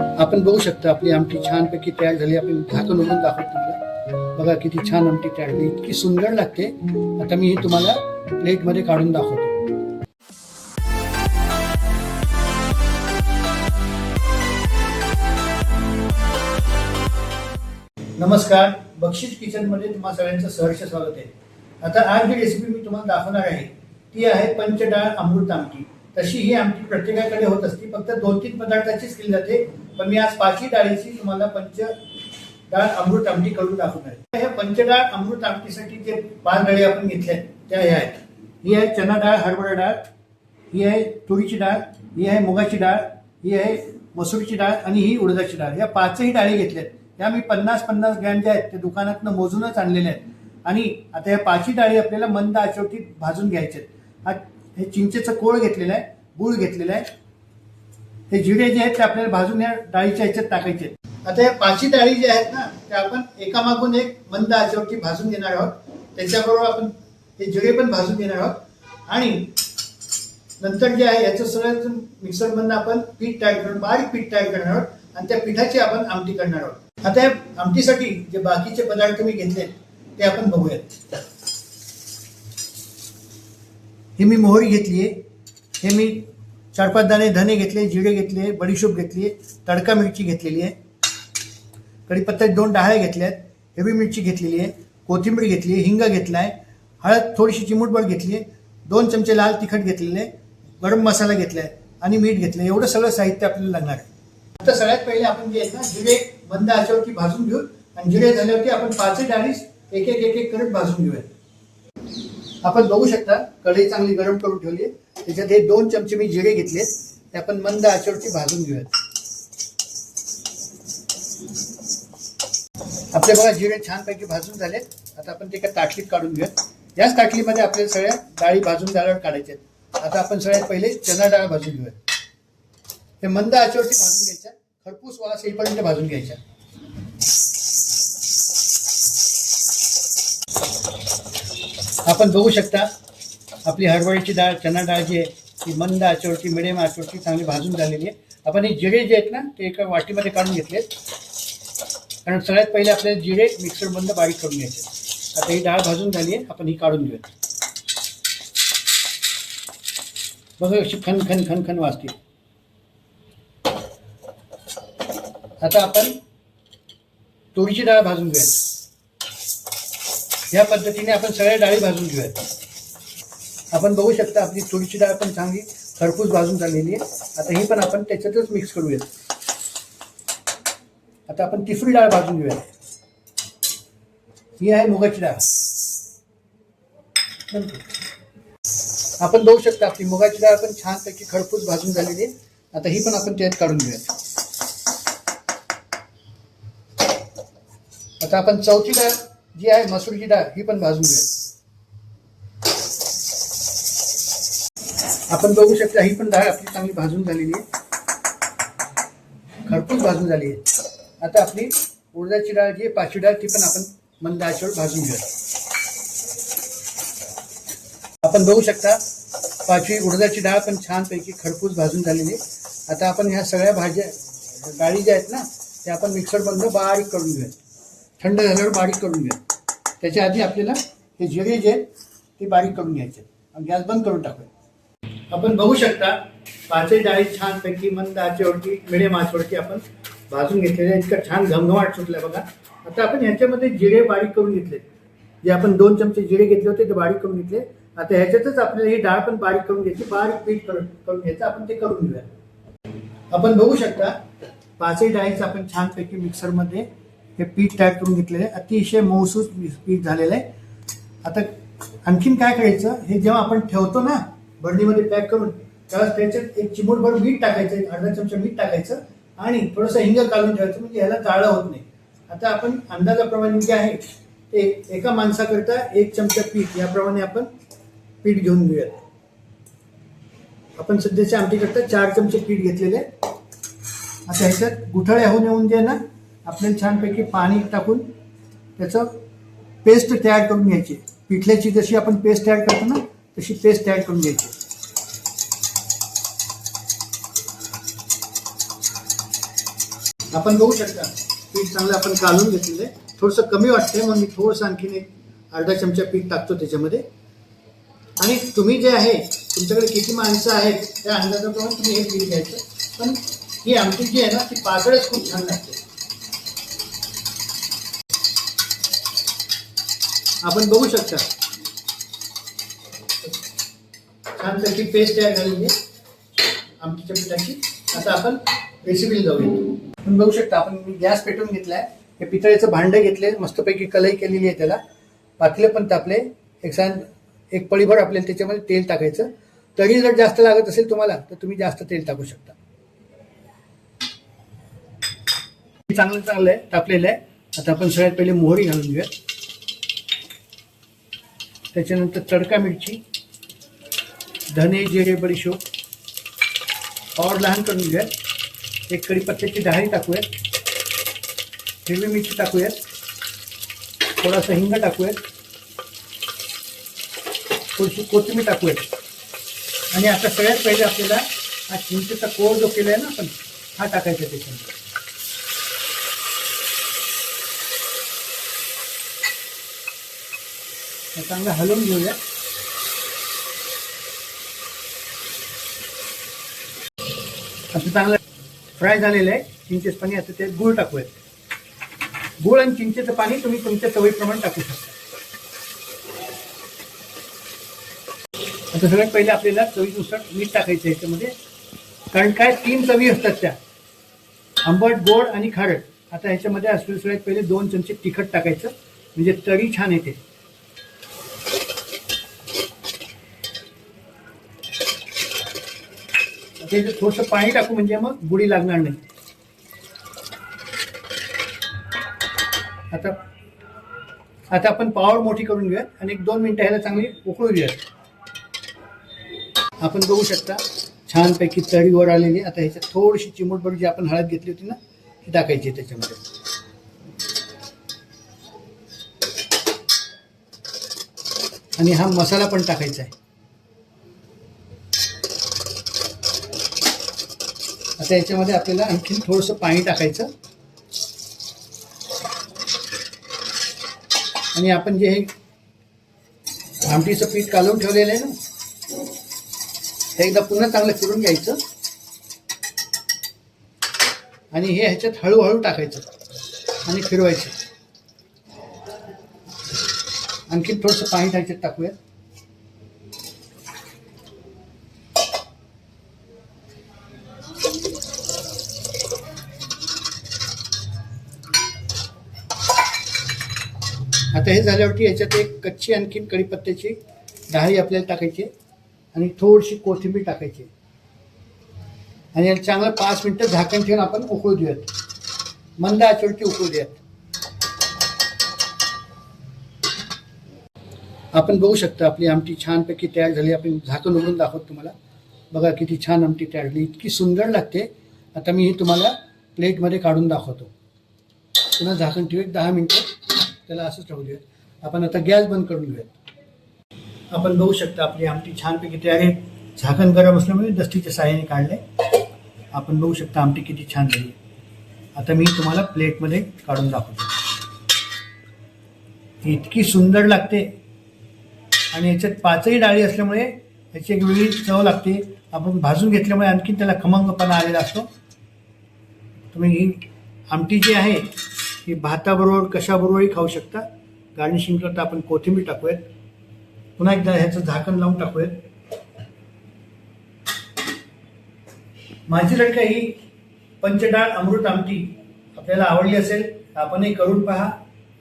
आपण बघू शकता आपली आमटी छानपैकी तयार झाली. आपण झाकण उघडून दाखवतो तुम्हाला. बघा किती छान आमटी तयार झाली. इतकी सुंदर लागते. आता मी ही तुम्हाला प्लेटमध्ये काढून दाखवतो. नमस्कार. बक्षीस किचनमध्ये तुम्हाला सगळ्यांचं सहर्ष स्वागत आहे. आता आज जी रेसिपी मी तुम्हाला दाखवणार आहे. ती आहे पंचडाळ अमृत आमटी. तशी ही आमटी प्रत्येकाकडे होत असते. फक्त दोन तीन पदार्थाचीच केली जाते. पण मी आज पाचही डाळीची तुम्हाला पंच डाळ अमृत आमटी करून दाखवणार आहे. ह्या पंचडाळ अमृत आमटीसाठी जे पाच डाळी आपण घेतल्या आहेत, त्या ह्या आहेत. ही आहे चना डाळ हरभरा डाळ ही आहे तुरीची डाळ ही आहे मुगाची डाळ ही आहे मसूरची डाळ आणि ही उडदाची डाळ. या पाचही डाळी घेतल्यात या मी पन्नास पन्नास ग्रॅम ज्या आहेत त्या दुकानातनं मोजूनच आणलेल्या आहेत. आणि आता या पाचही डाळी आपल्याला मंद आचवटीत भाजून घ्यायचे आहेत. हा हे चिंचेचं कोळ घेतलेलं आहे गुळ घेतलेलं आहे. हे जिरे जे आहेत ते आपल्याला भाजून या डाळीच्या ह्याच्यात टाकायचे आता या पाचही डाळी ज्या आहेत ना त्या आपण एकामागून एक मंद आचवटी भाजून घेणार आहोत. त्याच्याबरोबर आपण हे जिरे पण भाजून घेणार आहोत. आणि नंतर जे आहे याचं सगळं मिक्सर मधनं आपण पीठ तयार करून बारीक पीठ तयार करणार आहोत. आणि त्या पिठाची आपण आमटी करणार आहोत. आता या आमटीसाठी जे बाकीचे पदार्थ मी घेतले ते आपण बघूयात. हे मी मोहरी घेतली आहे हे मी चार पाच दाणे धने घेतले जिरे घेतले बडीशोप घेतली तडका मिरची घेतलेली आहे. कढीपत्त्यात दोन डाळ्या घेतल्या आहेत हिरवी मिरची घेतलेली आहे कोथिंबीर घेतली आहे हिंग घेतला आहे हळद थोडीशी चिमूटभर घेतली आहे दोन चमचे लाल तिखट घेतलेले गरम मसाला घेतला आहे आणि मीठ घेतलं एवढं सगळं साहित्य आपल्याला लागणार आहे. आता सगळ्यात पहिले आपण जे आहेत ना जिरे बंद आचेवरती भाजून घेऊ आणि जिरे झाल्यावरती आपण पाचही डाळीस एक एक एक एक करत भाजून घेऊयात. आपण बघू शकता कढई चांगली गरम करून ठेवली आहे. त्याच्यात हे दोन चमचे मी जिरे घेतले ते आपण मंद आचेवरती भाजून घेऊयात. आपले बघा जिरे छानपैकी भाजून झाले आता आपण ते एका ताटलीत काढून घेऊयात. याच ताटलीमध्ये आपल्याला सगळ्या डाळी भाजून झाल्यावर काढायच्या आहेत. आता आपण सगळ्यात पहिले चना डाळ भाजून घेऊयात. हे मंद आचेवरती भाजून घ्यायच्या. खरपूस वास येईपर्यंत भाजून घ्यायच्या. आपण बघू शकता आपली हरभऱ्याची डाळ चना डाळ जी आहे ती मंद आचेवरती मिडियम आचेवरती चांगली भाजून झालेली आहे. आपण हे जिरे जे आहेत ना ते एका वाटीमध्ये काढून घेतलेत कारण सगळ्यात पहिले आपल्याला जिरे मिक्सर बारीक करून घ्यायचे आता ही डाळ भाजून झाली आहे आपण ही काढून घेऊया बघा अशी खन खन खन खन वाजते. आता आपण तुरीची डाळ भाजून घेऊया या पद्धतीने आपण सगळ्या डाळी भाजून घेऊयात. आपण बघू शकता आपली तुरीची डाळ पण चांगली खरपूस भाजून झालेली आहे. आता ही पण आपण त्याच्यातच मिक्स करूयात. आता आपण तिसरी डाळ भाजून घेऊया ही आहे मुगाची डाळ. आपण बघू शकता आपली मुगाची डाळ पण छानपैकी खरपूस भाजून झालेली आहे. आता ही पण आपण त्यात काढून घेऊया आता आपण चौथी डाळ जी आहे मसूरची डाळ ही पण भाजून घ्या. आपण बघू शकता ही पण डाळ आपली चांगली भाजून झालेली आहे. खरपूस भाजून झाली आहे. आता आपली उडदाची डाळ जी आहे पाचवी डाळ ती पण आपण मंद आचेवर भाजून घेऊया. आपण बघू शकता पाचवी उडदाची डाळ पण छानपैकी खरपूस भाजून झालेली आहे. आता आपण ह्या सगळ्या भाज्या डाळी ज्या आहेत ना त्या आपण मिक्सर बंद बारीक करून घेऊया. थंड झाल्यावर बारीक करून घ्या. त्याच्या आधी आपल्याला हे जिरे जे आहेत ते बारीक करून घ्यायचे आणि गॅस बंद करून टाकूया. आपण बघू शकता पाचही डाळी छानपैकी मंद आचेवरती मिडियम आचेवरती आपण भाजून घेतलेले इतकं छान घमघमाट सुटलाय बघा. आता आपण ह्याच्यामध्ये जिरे बारीक करून घेतले जे आपण दोन चमचे जिरे घेतले होते ते बारीक करून घेतले. आता ह्याच्यातच आपल्याला ही डाळ पण बारीक करून घ्यायची. बारीक पीठ करून करून घ्यायचं. आपण ते करून घेऊया. आपण बघू शकता पाचही डाळीचं आपण छानपैकी मिक्सरमध्ये हे पीठ तयार करून घेतलेले अतिशय मऊसूस पीठ झालेलं आहे. आता आणखीन काय करायचं? हे जेव्हा आपण ठेवतो ना बरणीमध्ये पॅक करून त्यावेळेस त्याच्यात एक चिमूटभर मीठ टाकायचं एक अर्धा चमचा मीठ टाकायचं आणि थोडंसं हिंग काढून ठेवायचं म्हणजे ह्याला जाळं होत नाही. आता आपण अंदाजाप्रमाणे जे आहे ते एका माणसाकरता एक चमचा पीठ याप्रमाणे आपण पीठ घेऊन घेऊयात. आपण सध्याच्या आमटीकरता चार चमचे पीठ घेतलेले आता ह्याच्यात गुठळ्या होऊन येऊन जे ना आपल्याला छानपैकी पाणी टाकून त्याचं पेस्ट तयार करून घ्यायची. पिठल्याची जशी आपण पेस्ट तयार करतो ना तशी पेस्ट तयार करून घ्यायची. आपण बघू शकता पीठ चांगलं आपण काढून घेतलेलं आहे. थोडंसं कमी वाटतंय मग मी थोडंसं आणखीन एक अर्धा चमचा पीठ टाकतो त्याच्यामध्ये. आणि तुम्ही जे आहे तुमच्याकडे किती माणसं आहेत त्या अंदाजाप्रमाणे तुम्ही हे पीठ घ्यायचं. पण ही आमटी जी आहे ना ती पातळच खूप छान लागते. आपण बघू शकता. छानपैकी पेस्ट तयार झालेली आहे. आमटीच्या पिठाची. आता आपण रेसिपीला जाऊया. आपण बघू शकता आपण मी गॅस पेटवून घेतलाय. हे पितळेचं भांडं घेतले मस्तपैकी कलई केलेली आहे त्याला. पातले पण तापले. एक सांग एक पळीभर आपल्याला त्याच्यामध्ये तेल टाकायचं. तरी जर जास्त लागत असेल तुम्हाला तर तुम्ही जास्त तेल टाकू शकता. चांगलं चांगलं आहे तापलेलं आहे. आता आपण सगळ्यात पहिले मोहरी घालून घेऊया. त्याच्यानंतर तडका मिरची धने जिरे बडीशोप और लहान करून घेऊयात. एक कढीपत्त्याची डहाळी टाकूयात. हिरवी मिरची टाकूयात. थोडासा हिंग टाकूयात. थोडीशी कोथिंबीर टाकूयात. आणि आता सगळ्यात पहिले आपल्याला हा चिंचेचा कोळ जो केला आहे ना आपण हा टाकायचा त्याच्यामध्ये. चांगलं हलवून घेऊया. असं चांगलं फ्राय झालेलं आहे. चिंचेचं पाणी आता ते गुळ टाकूयात. गुळ आणि चिंचेचं पाणी तुम्ही तुमच्या चवीप्रमाणे टाकू शकता. आता सगळ्यात पहिले आपल्याला चवीनुसार मीठ टाकायचं आहे याच्यामध्ये. कारण काय? तीन चवी असतात त्या. आंबट गोड आणि खारट. आता ह्याच्यामध्ये असलेले सगळ्यात पहिले दोन चमचे तिखट टाकायचं. म्हणजे तरी छान येते आता थोडस थोडंसं पाणी टाकू म्हणजे मग गुढी लागणार नाही. आता आता आपण पावर मोठी करून घेऊयात आणि एक दोन मिनिटं ह्याला चांगली उकळू घेऊयात. आपण बघू शकता छानपैकी तरी वर आलेली आता ह्याच्यात थोडीशी चिमूटभर जी आपण हळद घेतली होती ना ती टाकायची त्याच्यामध्ये. आणि हा मसाला पण टाकायचा आहे. आता याच्यामध्ये आपल्याला आणखीन थोडंसं पाणी टाकायचं. आणि आपण जे हे आमटीचं पीठ कालवून ठेवलेलं आहे ना हे एकदा पुन्हा चांगलं फिरून घ्यायचं. आणि हे ह्याच्यात हळूहळू टाकायचं आणि फिरवायचं. आणखी थोडंसं पाणी ह्याच्यात टाकूयात. आता हे झाल्यावरती याच्यात एक कच्ची आणखीन कढीपत्त्याची डाळी आपल्याला टाकायची आणि थोडीशी कोथिंबीर टाकायची आणि याला चांगलं पाच मिनटं झाकण ठेवून आपण उकळू देऊयात. मंद आचवरती उकळू देऊयात. आपण बघू शकता आपली आमटी छानपैकी तयार झाली. आपण झाकण उघडून दाखवतो तुम्हाला. बघा किती छान आमटी तयार झाली. इतकी सुंदर लागते. आता मी ही तुम्हाला प्लेटमध्ये काढून दाखवतो. पुन्हा झाकण ठेवू एक दहा मिनटं. त्याला असंच राहू देऊयात. आपण आता गॅस बंद करून घेऊयात. आपण बघू शकता आपली आमटी छानपैकी तयार आहे. झाकण गरम असल्यामुळे दस्तीच्या साह्याने काढले आपण बघू शकता आमटी किती छान झाली. आता मी तुम्हाला प्लेटमध्ये काढून दाखवतो. इतकी सुंदर लागते. आणि याच्यात पाचही डाळी असल्यामुळे याची एक वेगळी चव लागते. आपण भाजून घेतल्यामुळे आणखी त्याला खमंगपणा आलेला असतो. तुम्ही ही आमटी जी आहे ही भाताबरोबर कशाबरोबरही खाऊ शकता. गार्निशिंग करता आपण कोथिंबीर टाकूयात. पुन्हा एकदा ह्याचं झाकण लावून टाकूयात. माझी लडका ही पंचडाळ अमृत आमटी आपल्याला आवडली असेल आपणही करून पहा.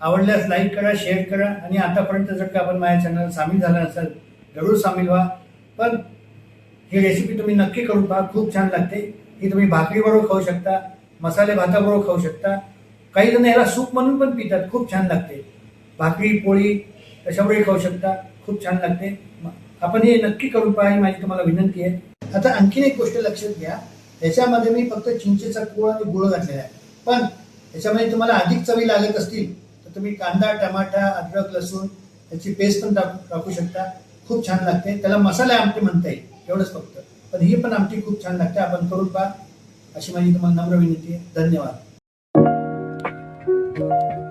आवडल्यास लाईक करा शेअर करा आणि आतापर्यंत जर का आपण माझ्या चॅनल सामील झाला असेल जरूर सामील व्हा. पण ही रेसिपी तुम्ही नक्की करून पहा. खूप छान लागते. ही तुम्ही भाकरीबरोबर खाऊ शकता मसाले भाताबरोबर खाऊ शकता. काही जण याला सूप म्हणून पण पितात खूप छान लागते. भाकरी पोळी कशामुळे खाऊ शकता खूप छान लागते. आपण हे नक्की करून पहा ही माझी तुम्हाला विनंती आहे. आता आणखीन एक गोष्ट लक्षात घ्या. याच्यामध्ये मी फक्त चिंचेचा कोळ आणि गुळ घातलेला आहे. पण याच्यामध्ये तुम्हाला अधिक चवी लागत असतील तर तुम्ही कांदा टमाटा अद्रक लसूण याची पेस्ट पण टाकू टाकू शकता. खूप छान लागते. त्याला मसाला आमटी म्हणता येईल एवढंच फक्त. पण ही पण आमटी खूप छान लागते. आपण करून पहा. अशी माझी तुम्हाला नम्र विनंती आहे. धन्यवाद. Thank you.